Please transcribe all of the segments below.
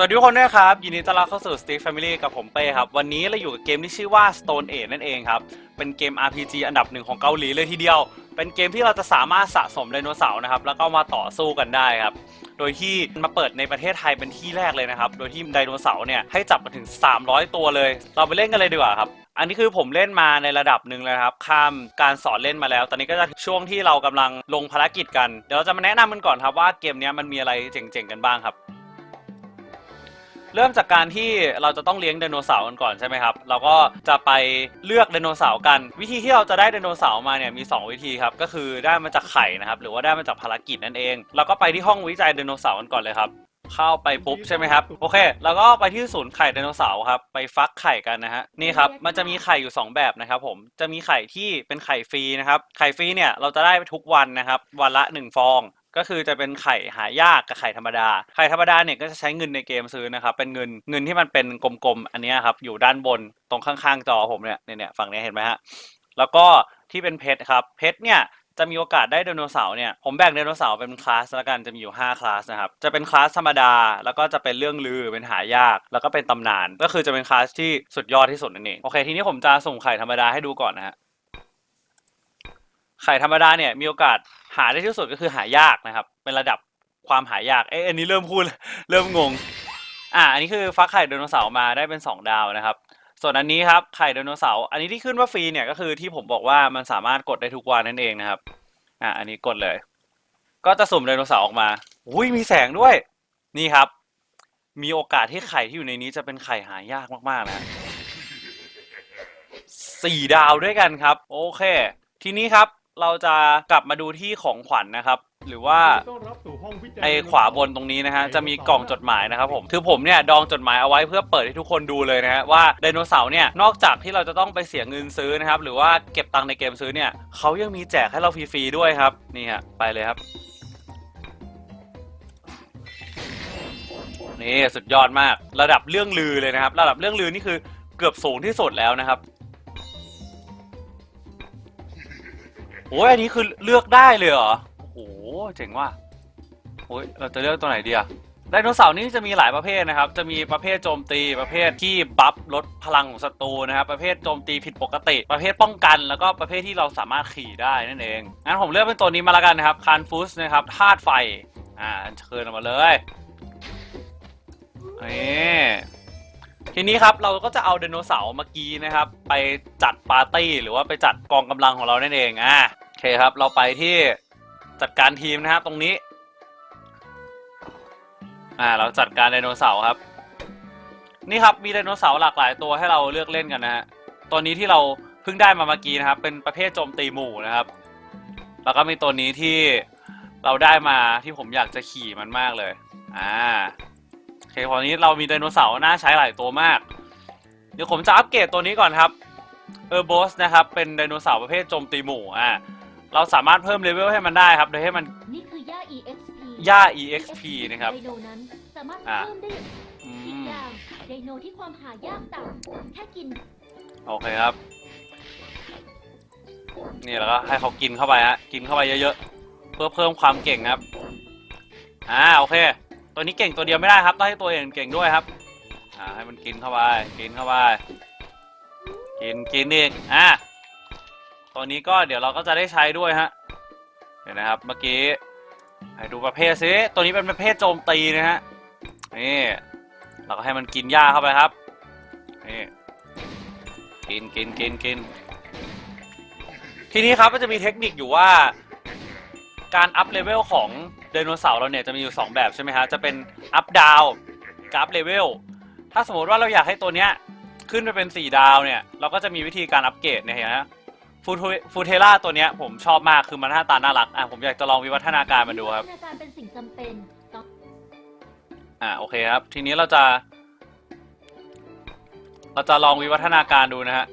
สวัสดีทุกคนด้วยครับ ยินดีต้อนรับเข้าสู่ Steve Family กับผมเป้ครับ วันนี้เราอยู่กับเกมที่ชื่อว่า Stone Age นั่นเองครับ เป็นเกม RPG อันดับหนึ่งของเกาหลีเลยทีเดียว เป็นเกมที่เราจะสามารถสะสมไดโนเสาร์นะครับ แล้วก็มาต่อสู้กันได้ครับ โดยที่มาเปิดในประเทศไทยเป็นที่แรกเลยนะครับ โดยที่ไดโนเสาร์เนี่ยให้จับมาถึง 300 ตัวเลย เราไปเล่นกันเลยดีกว่าครับอันนี้คือผมเล่นมาในระดับหนึ่งแล้วครับ ข้ามการสอนเล่นมาแล้ว ตอนนี้ก็จะช่วงที่เรากำลังลงภารกิจกัน เดี๋ยวเราจะมาแนะนำกันก่อนครับว่าเกมนี้มันมีอะไรเจ๋งๆกันบ้างครับ เริ่มจากการที่เราจะต้องเลี้ยงไดโนเสาร์กันก่อนใช่ไหมครับ เราก็จะไปเลือกไดโนเสาร์กัน วิธีที่เราจะได้ไดโนเสาร์มาเนี่ยมี 2 วิธีครับ ก็คือได้มาจากไข่นะครับ หรือว่าได้มาจากภารกิจนั่นเอง เราก็ไปที่ห้องวิจัยไดโนเสาร์กันก่อนเลยครับเข้าไปปุ๊บใช่ไหมครับโอเค แล้วก็ไปที่ศูนย์ไข่ไดโนเสาร์ครับไปฟักไข่กันนะฮะนี่ครับมันจะมีไข่อยู่ 2 แบบนะครับผมจะมีไข่ที่เป็นไข่ฟรีนะครับไข่ฟรีเนี่ยเราจะได้ทุกวันนะครับวันละ 1 ฟอง ก็คือจะเป็นไข่หายากกับไข่ธรรมดา ไข่ธรรมดาเนี่ยก็จะใช้เงินในเกมซื้อนะครับ เป็นเงินเงินที่มันเป็นกลมๆ อันนี้ครับ อยู่ด้านบนตรงข้างๆจอผมเนี่ยเนี่ยฝั่งนี้เห็นไหมฮะ แล้วก็ที่เป็นเพชรครับ เพชรเนี่ยจะมีโอกาสได้ไดโนเสาร์เนี่ย ผมแบ่งไดโนเสาร์เป็นคลาสล้วกัน จะมีอยู่ 5 คลาสนะครับ จะเป็นคลาสธรรมดา แล้วก็จะเป็นเรื่องลือ เป็นหายาก แล้วก็เป็นตำนาน ก็คือจะเป็นคลาสที่สุดยอดที่สุดนั่นเอง โอเค ทีนี้ผมจะส่งไข่ธรรมดาให้ดูก่อนนะฮะ ข่ธรรมดาเนี่ยมีโอกาสหาได้ที่สุดก็คือหายากนะครับ เป็นระดับความหายากเอ๊ะอันนี้เริ่มพูด เริ่มงง อ่าอันนี้คือฟักไข่ไดโนเสาร์มาได้เป็น 2 ดาวนะครับ ส่วนอันนี้ครับไข่ไดโนเสาร์อันนี้ที่ขึ้นว่าฟรีเนี่ยก็คือที่ผมบอกว่ามันสามารถกดได้ทุกวันนั่นเองนะครับอ่าอันนี้กดเลย ก็จะสุ่มไดโนเสาร์ออกมาอุ้ยมีแสงด้วย นี่ครับ มีโอกาสที่ไข่ที่อยู่ในนี้จะเป็นไข่หายากมากๆนะสี่ดาวด้วยกันครับ โอเค ทีนี้ครับ เราจะกลับมาดูที่ของขวัญนะครับ หรือว่าต้อนรับสู่ห้องวิจัยไอขวาบนตรงนี้นะฮะจะมีกล่องจดหมายนะครับผมคือผมเนี่ยดองจดหมายเอาไว้เพื่อเปิดให้ทุกคนดูเลยนะฮะว่าไดโนเสาร์เนี่ยนอกจากที่เราจะต้องไปเสียเงินซื้อนะครับหรือว่าเก็บตังค์ในเกมซื้อเนี่ยเขายังมีแจกให้เราฟรีๆด้วยครับนี่ฮะไปเลยครับนี่สุดยอดมากระดับเรื่องลือเลยนะครับ ระดับเรื่องลือนี่คือเกือบสูงที่สุดแล้วนะครับ โอ้ยอันนี้คือเลือกได้เลยเหรอ โอ้โห เจ๋งว่ะโอ้ยเราจะเลือกตัวไหนดีอะไดโนเสาร์นี่จะมีหลายประเภทนะครับ จะมีประเภทโจมตีประเภทที่บัฟลดพลังของศัตรูนะครับ ประเภทโจมตีผิดปกติ ประเภทป้องกัน แล้วก็ประเภทที่เราสามารถขี่ได้นั่นเอง งั้นผมเลือกเป็นตัวนี้มาแล้วกันนะครับ คานฟูสนะครับ ธาตุไฟ อ่าเชิญออกมาเลยนี่ ทีนี้ครับเราก็จะเอาไดโนเสาร์เมื่อกี้นะครับ ไปจัดปาร์ตี้หรือว่าไปจัดกองกำลังของเรานั่นเองอะโอเคครับ เราไปที่จัดการทีมนะครับตรงนี้ อ่า เราจัดการไดโนเสาร์ครับ นี่ครับมีไดโนเสาร์หลากหลายตัวให้เราเลือกเล่นกันนะฮะตัวนี้ที่เราเพิ่งได้มาเมื่อกี้นะครับ เป็นประเภทโจมตีหมู่นะครับ แล้วก็มีตัวนี้ที่เราได้มาที่ผมอยากจะขี่มันมากเลย อ่า โอเคพอนี้เรามีไดโนเสาร์น่าใช้หลายตัวมาก เดี๋ยวผมจะอัปเกรดตัวนี้ก่อนครับเออร์โบสนะครับ เป็นไดโนเสาร์ประเภทโจมตีหมู่อ่าเราสามารถเพิ่มเลเวลให้มันได้ครับโดยให้มันนี่คือย่า EXP ย่า EXP นะครับไดโนนั้นสามารถอ่าเพิ่มได้อย่างอือีกมอย่างไดโนที่ความหายากต่ำแค่กิน โอเคครับ นี่แล้วก็ให้เขากินเข้าไปฮะ กินเข้าไปเยอะๆ เพื่อเพิ่มความเก่งครับ อ่า โอเค ตัวนี้เก่งตัวเดียวไม่ได้ครับ ต้องให้ตัวอื่นเก่งด้วยครับ อ่า ให้มันกินเข้าไป กินเข้าไป กิน กินอีก อ่า ตัวนี้ก็เดี๋ยวเราก็จะได้ใช้ด้วยฮะเดี๋ยวนะครับ เมื่อกี้ ให้ดูประเภทซิตัวนี้เป็นประเภทโจมตีนะฮะ นี่ เราก็ให้มันกินหญ้าเข้าไปครับ นี่ กิน กิน กิน กิน ทีนี้ครับมันจะมีเทคนิคอยู่ว่า การอัพเลเวลของไดโนเสาร์เราเนี่ยจะมีอยู่ 2 แบบใช่ไหมฮะ จะเป็นอัพดาวกับอัพเลเวล ถ้าสมมติว่าเราอยากให้ตัวเนี้ยขึ้นไปเป็น 4 ดาวเนี่ย เราก็จะมีวิธีการอัปเกรดเนี่ยเห็นไหมฟูฟูเทล่าตัวเนี้ยผมชอบมากคือมันหน้าตาน่ารัก อะผมอยากจะลองวิวัฒนาการมันดูครับ วิวัฒนาการเป็นสิ่งจำเป็นต้องอ่าโอเคครับ ทีนี้เราจะ เราจะลองวิวัฒนาการดูนะฮะ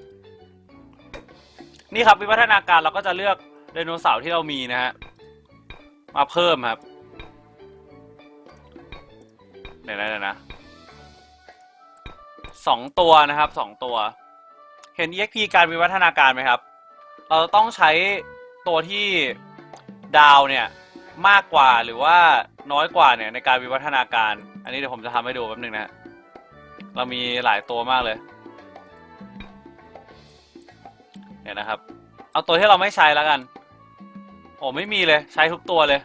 นี่ครับวิวัฒนาการเราก็จะเลือกไดโนเสาร์ที่เรามีนะฮะ มาเพิ่มครับเดี๋ยวนะเดี๋ยวนะสองตัวนะครับสองตัว เห็น EXP การวิวัฒนาการไหมครับ เราต้องใช้ตัวที่ดาวเนี่ยมากกว่าหรือว่าน้อยกว่าเนี่ยในการวิวัฒนาการ อันนี้เดี๋ยวผมจะทำให้ดูแป๊บนึงนะฮะเรามีหลายตัวมากเลยเนี่ยนะครับ เอาตัวที่เราไม่ใช้แล้วกัน โอไม่มีเลยใช้ทุกตัวเลย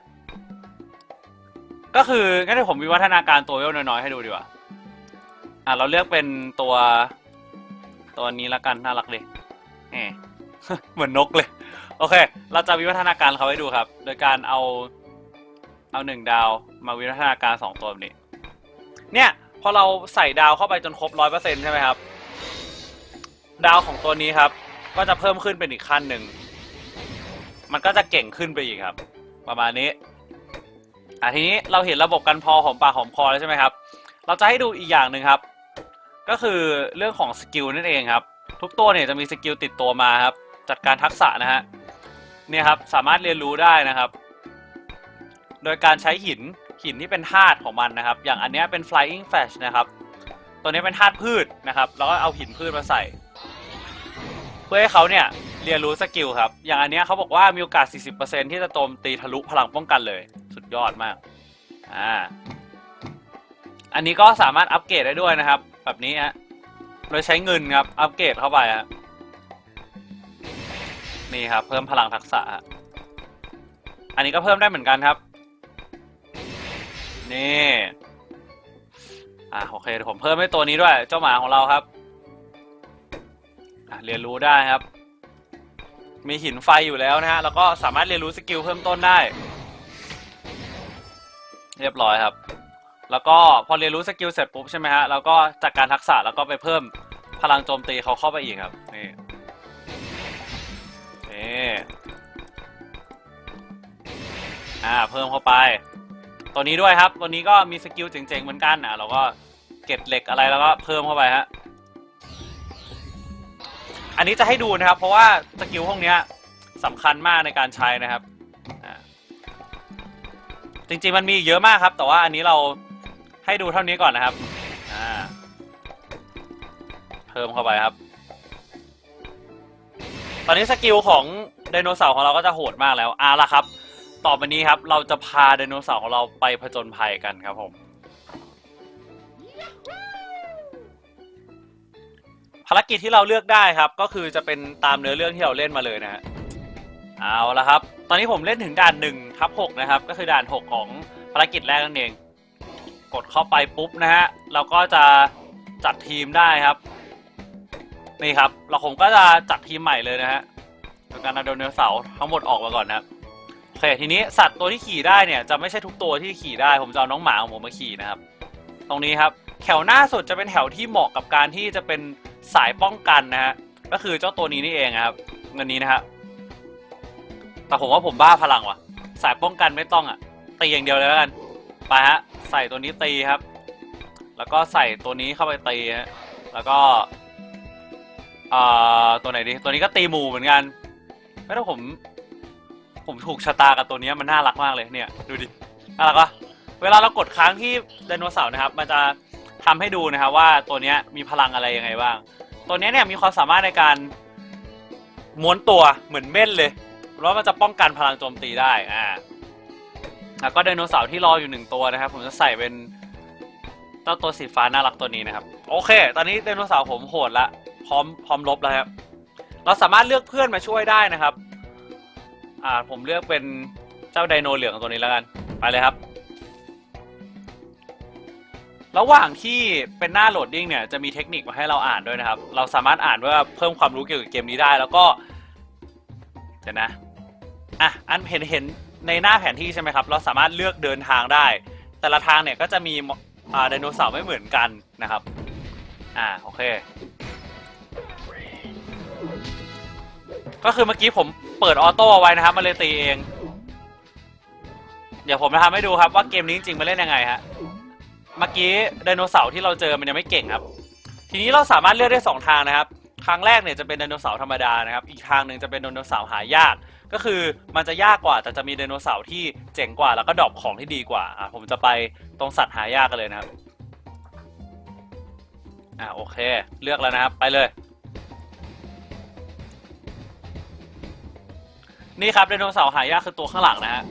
ก็คืองั้นเดี๋ยวผมวิวัฒนาการตัวเวลน้อยๆให้ดูดีกว่า อะเราเลือกเป็นตัว ตัวนี้ละกันน่ารักดิแหมเหมือนนกเลย โอเค เราจะวิวัฒนาการเขาให้ดูครับ โดยการเอาเอาหนึ่งดาวมาวิวัฒนาการสองตัวแบบนี้ เนี่ยพอเราใส่ดาวเข้าไปจนครบร้อยเปอร์เซ็นต์ใช่ไหมครับ ดาวของตัวนี้ครับ ก็จะเพิ่มขึ้นเป็นอีกขั้นหนึ่ง มันก็จะเก่งขึ้นไปอีกครับ ประมาณนี้อะทีนี้เราเห็นระบบการพอหอมปากหอมคอแล้วใช่ไหมครับ เราจะให้ดูอีกอย่างหนึ่งครับ ก็คือเรื่องของสกิลนั่นเองครับ ทุกตัวเนี่ยจะมีสกิลติดตัวมาครับ จัดการทักษะนะฮะเนี่ยครับสามารถเรียนรู้ได้นะครับ โดยการใช้หินหินที่เป็นธาตุของมันนะครับ อย่างอันเนี้ยเป็น flying flash นะครับ ตัวนี้เป็นธาตุพืชนะครับ แล้วก็เอาหินพืชมาใส่ เพื่อให้เขาเนี่ย เรียนรู้สกิลครับ อย่างอันเนี้ยเขาบอกว่ามีโอกาส 40%ที่จะโจมตีทะลุพลังป้องกันเลย สุดยอดมาก อ่า อันนี้ก็สามารถอัปเกรดได้ด้วยนะครับ แบบนี้ฮะ โดยใช้เงินครับ อัปเกรดเข้าไปฮะ นี่ครับ เพิ่มพลังทักษะ อันนี้ก็เพิ่มได้เหมือนกันครับ นี่ อะโอเคเดี๋ยวผมเพิ่มให้ตัวนี้ด้วย เจ้าหมาของเราครับ อะเรียนรู้ได้ครับ มีหินไฟอยู่แล้วนะฮะ แล้วก็สามารถเรียนรู้สกิลเพิ่มต้นได้ เรียบร้อยครับ แล้วก็พอเรียนรู้สกิลเสร็จปุ๊บใช่ไหมฮะ แล้วก็จากการทักษะแล้วก็ไปเพิ่มพลังโจมตีเขาเข้าไปอีกครับ นี่ นี่อ่าเพิ่มเข้าไป ตัวนี้ด้วยครับ ตัวนี้ก็มีสกิลเจ๋งๆเหมือนกันอะเราก็เก็บเหล็กอะไรแล้วก็เพิ่มเข้าไปฮะ อันนี้จะให้ดูนะครับ เพราะว่าสกิลพวกนี้สำคัญมากในการใช้นะครับ จริงๆมันมีเยอะมากครับ แต่ว่าอันนี้เราให้ดูเท่านี้ก่อนนะครับเพิ่มเข้าไปครับ ตอนนี้สกิลของไดโนเสาร์ของเราก็จะโหดมากแล้วเอาละครับ ต่อไปนี้ครับ เราจะพาไดโนเสาร์ของเราไปผจญภัยกันครับผม ภารกิจที่เราเลือกได้ครับ ก็คือจะเป็นตามเนื้อเรื่องที่เราเล่นมาเลยนะฮะเอาละครับ ตอนนี้ผมเล่นถึงด่านหนึ่งทับหกนะครับ ก็คือด่านหกของภารกิจแรกนั่นเอง กดเข้าไปปุ๊บนะฮะเราก็จะจัดทีมได้ครับ นี่ครับ เราผมก็จะจัดทีมใหม่เลยนะฮะโดยการเอาไดโนเสาร์ทั้งหมดออกมาก่อนนะครับโอเคทีนี้สัตว์ตัวที่ขี่ได้เนี่ยจะไม่ใช่ทุกตัวที่ขี่ได้ ผมจะเอาน้องหมาของผมมาขี่นะครับ ตรงนี้ครับ แถวหน้าสุดจะเป็นแถวที่เหมาะกับการที่จะเป็น สายป้องกันนะฮะก็คือเจ้าตัวนี้นี่เองครับเงินนี้นะฮะแต่ผมว่าผมบ้าพลังว่ะ สายป้องกันไม่ต้องอะตีอย่างเดียวเลยแล้วกันไปฮะใส่ตัวนี้ตีครับ แล้วก็ใส่ตัวนี้เข้าไปตีฮะแล้วก็เอ่าตัวไหนดีตัวนี้ก็ตีหมูเหมือนกันไม่ต้องผม ผมถูกชะตากับตัวนี้มันน่ารักมากเลยเนี่ย ดูดิน่ารักปะเวลาเรากดค้างที่ไดโนเสาร์นะครับ มันจะ ทำให้ดูนะครับว่าตัวเนี้ยมีพลังอะไรยังไงบ้าง ตัวเนี้ยเนี่ยมีความสามารถในการม้วนตัวเหมือนเม่นเลยแล้วมันจะป้องกันพลังโจมตีได้อ่าแล้วก็ไดโนเสาร์ที่รออยู่หนึ่งตัวนะครับ ผมจะใส่เป็นเจ้าตัวสีฟ้าน่ารักตัวนี้นะครับ โอเค ตอนนี้ไดโนเสาร์ผมโหดละพร้อมพร้อมลบแล้วครับ เราสามารถเลือกเพื่อนมาช่วยได้นะครับ อ่าผมเลือกเป็นเจ้าไดโนเหลืองตัวนี้แล้วกัน ไปเลยครับ ระหว่างที่เป็นหน้าโหลดดิ้งเนี่ยจะมีเทคนิคมาให้เราอ่านด้วยนะครับ เราสามารถอ่านว่าเพิ่มความรู้เกี่ยวกับเกมนี้ได้ แล้วก็เดี๋ยวนะอะอันเห็นเห็นในหน้าแผนที่ใช่ไหมครับ เราสามารถเลือกเดินทางได้ แต่ละทางเนี่ยก็จะมีอ่าไดโนเสาร์ไม่เหมือนกันนะครับอ่าโอเค ก็คือเมื่อกี้ผมเปิดออโต้อไว้นะครับมันเลยตีเอง เดี๋ยวผมจะทำให้ดูครับว่าเกมนี้จริงๆมันเล่นยังไงฮะ เมื่อกี้ไดโนเสาร์ที่เราเจอมันยังไม่เก่งครับ ทีนี้เราสามารถเลือกได้สองทางนะครับทางแรกเนี่ยจะเป็นไดโนเสาร์ธรรมดานะครับ อีกทางหนึ่งจะเป็นไดโนเสาร์หายาก ก็คือมันจะยากกว่าแต่จะมีไดโนเสาร์ที่เจ๋งกว่า แล้วก็ดรอปของที่ดีกว่าอะผมจะไปตรงสัตว์หายากกันเลยนะครับอ่าโอเค เลือกแล้วนะครับไปเลย นี่ครับไดโนเสาร์หายากคือตัวข้างหลังนะฮะ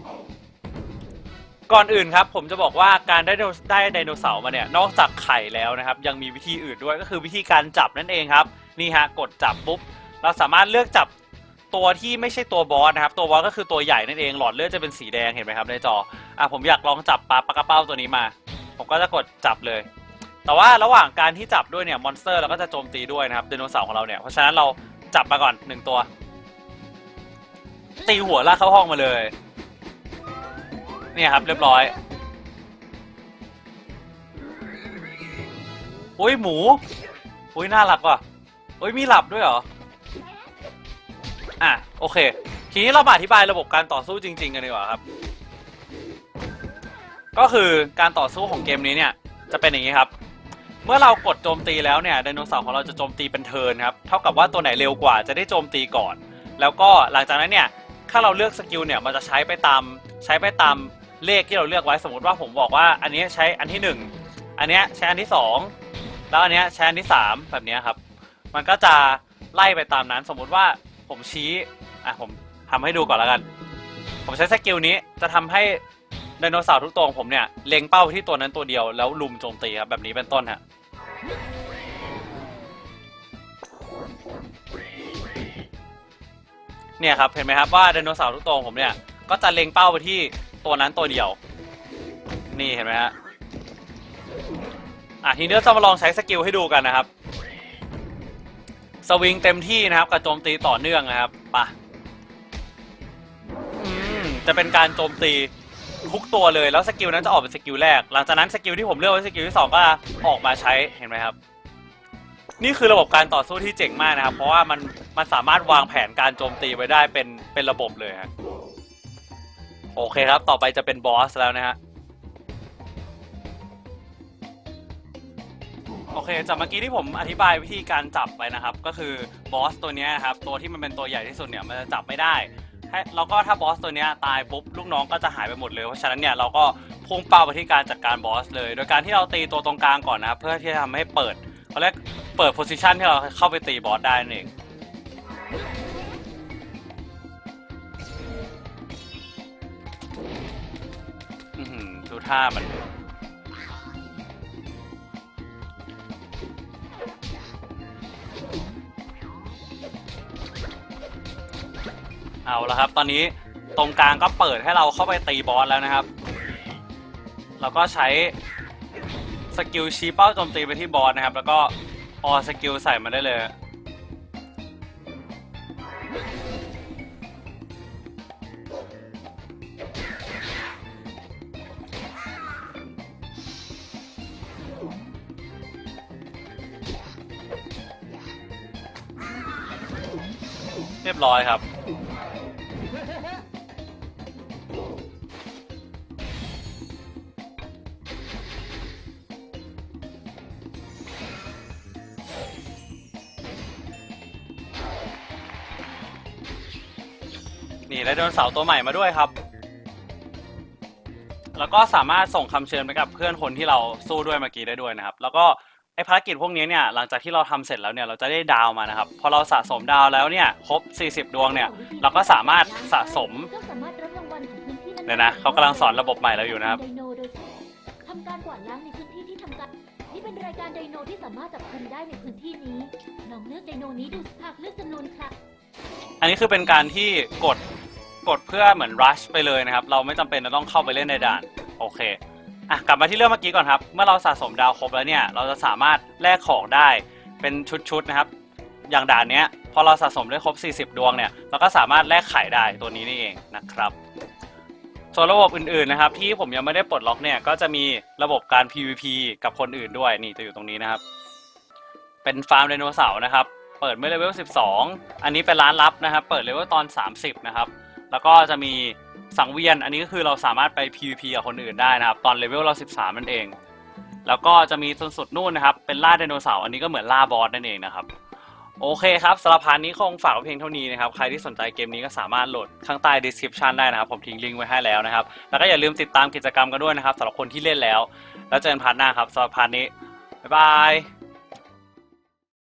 ก่อนอื่นครับผมจะบอกว่าการได้ไดโนได้ไดโนเสาร์มาเนี่ยนอกจากไข่แล้วนะครับ ยังมีวิธีอื่นด้วยก็คือวิธีการจับนั่นเองครับนี่ฮะกดจับปุ๊บเราสามารถเลือกจับตัวที่ไม่ใช่ตัวบอสนะครับ ตัวบอสก็คือตัวใหญ่นั่นเองหลอดเลือดจะเป็นสีแดงเห็นไหมครับในจออะผมอยากลองจับปลาปลากระเป้าตัวนี้มา ผมก็จะกดจับเลย แต่ว่าระหว่างการที่จับด้วยเนี่ยมอนสเตอร์เราก็จะโจมตีด้วยนะครับไดโนเสาร์ของเราเนี่ยเพราะฉะนั้นเราจับมาก่อนหนึ่งตัวตีหัวลากเข้าห้องมาเลย เนี่ยครับเรียบร้อยอุ้ยหมูอุ้ยน่ารักว่ะอุ้ยมีหลับด้วยเหรออะโอเค ทีนี้เรามาอธิบายระบบการต่อสู้จริง ๆ กันดีกว่าครับ ก็คือการต่อสู้ของเกมนี้เนี่ย จะเป็นอย่างนี้ครับ เมื่อเรากดโจมตีแล้วเนี่ยไดโนเสาร์ของเราจะโจมตีเป็นเทิร์นครับเท่ากับว่าตัวไหนเร็วกว่าจะได้โจมตีก่อน แล้วก็หลังจากนั้นเนี่ยถ้าเราเลือกสกิลเนี่ยมันจะใช้ไปตามใช้ไปตาม เลขที่เราเลือกไว้สมมติว่าผมบอกว่า อันนี้ใช้อันที่หนึ่งอันเนี้ยใช้อันที่สองแล้วอันเนี้ยใช้อันที่สามแบบเนี้ยครับ มันก็จะไล่ไปตามนั้น สมมุติว่าผมชี้อะผมทำให้ดูก่อนแล้วกัน ผมใช้สกิลนี้จะทำให้ไดโนเสาร์ทุกตัวของผมเนี่ยเล็งเป้าที่ตัวนั้นตัวเดียวแล้วลุมโจมตีครับแบบนี้เป็นต้นฮะเนี่ยครับเห็นไหมครับว่าไดโนเสาร์ทุกตัวของผมเนี่ยก็จะเล็งเป้าไปที่ ตัวนั้นตัวเดียว นี่เห็นไหมฮะอะทีนี้เราจะมาลองใช้สกิลให้ดูกันนะครับ สวิงเต็มที่นะครับกับโจมตีต่อเนื่องนะครับไปะจะเป็นการโจมตีทุกตัวเลยแล้วสกิลนั้นจะออกเป็นสกิลแรก หลังจากนั้นสกิลที่ผมเลือกไว้สกิลที่สองก็ออกมาใช้เห็นไหมครับ นี่คือระบบการต่อสู้ที่เจ๋งมากนะครับ เพราะว่ามันมันสามารถวางแผนการโจมตีไว้ได้เป็นเป็นระบบเลยฮะ โอเคครับ ต่อไปจะเป็นบอสแล้วนะฮะ โอเค จากเมื่อกี้ที่ผมอธิบายวิธีการจับไปนะครับ ก็คือบอสตัวนี้ครับ ตัวที่มันเป็นตัวใหญ่ที่สุดเนี่ย มันจะจับไม่ได้ให้แล้วก็ถ้าบอสตัวนี้ตายปุ๊บลูกน้องก็จะหายไปหมดเลย เพราะฉะนั้นเนี่ยเราก็พุ่งเป้าไปที่การจัดการบอสเลย โดยการที่เราตีตัวตรงกลางก่อนนะครับ เพื่อที่จะทำให้เปิดเขาเรียกเปิดโพซิชันที่เราเข้าไปตีบอสได้นั่นเอง่ามัน เอาละครับ ตอนนี้ตรงกลางก็เปิดให้เราเข้าไปตีบอสแล้วนะครับ เราก็ใช้สกิลชี้เป้าโจมตีไปที่บอสนะครับ แล้วก็ออสกิลใส่มาได้เลย รียบร้อยครับ นี่ได้โดนเสาร์ตัวใหม่มาด้วยครับ แล้วก็สามารถส่งคำเชิญไปกับเพื่อนคนที่เราสู้ด้วยเมื่อกี้ได้ด้วยนะครับ แล้วก็ ไอภารกิจพวกนี้เนี่ยหลังจากที่เราทำเสร็จแล้วเนี่ยเราจะได้ดาวมานะครับพอเราสะสมดาวแล้วเนี่ยครบ 40 ดวงเนี่ยเราก็สามารถสะสมก็สามารถรับรางวัลของพื้นที่เดี๋ยวนะเขากำลังสอนระบบใหม่เราอยู่นะครับไดโนโดยทำการกวาดล้างในพื้นที่ที่ทำการนี่เป็นรายการไดโนที่สามารถจับกุมได้ในพื้นที่นี้ลองเลือกไดโนนี้ดูหากเลือกจำนวนครั้งอันนี้คือเป็นการที่กดกดเพื่อเหมือนรัชไปเลยนะครับ เราไม่จำเป็นจะต้องเข้าไปเล่นในด่านโอเค อะกลับมาที่เรื่องเมื่อกี้ก่อนครับ เมื่อเราสะสมดาวครบแล้วเนี่ยเราจะสามารถแลกของได้เป็นชุดๆนะครับ อย่างด่านเนี้ยพอเราสะสมได้ครบ 40 ดวงเนี่ยเราก็สามารถแลกไข่ได้ตัวนี้นี่เองนะครับส่วนระบบอื่นๆนะครับ ที่ผมยังไม่ได้ปลดล็อกเนี่ยก็จะมีระบบการ PVP กับคนอื่นด้วยนี่จะอยู่ตรงนี้นะครับ เป็นฟาร์มไดโนเสาร์นะครับ เปิดเมื่อเลเวล 12 อันนี้เป็นร้านลับนะครับ เปิดเลเวลตอน 30 นะครับ แล้วก็จะมี สังเวียน อันนี้ก็คือเราสามารถไป PVP กับคนอื่นได้นะครับ ตอนเลเวลเรา 13 นั่นเอง แล้วก็จะมีจนสุดนู่นนะครับ เป็นล่าไดโนเสาร์ อันนี้ก็เหมือนล่าบอสนั่นเองนะครับ โอเคครับสำหรับพาร์ทนี้คงฝากไว้เพียงเท่านี้นะครับ ใครที่สนใจเกมนี้ก็สามารถโหลดข้างใต้ description ได้นะครับ ผมทิ้งลิงก์ไว้ให้แล้วนะครับ แล้วก็อย่าลืมติดตามกิจกรรมกันด้วยนะครับสำหรับคนที่เล่นแล้ว แล้วเจอกันพาร์ทหน้าครับสำหรับพาร์ทนี้บ๊ายบาย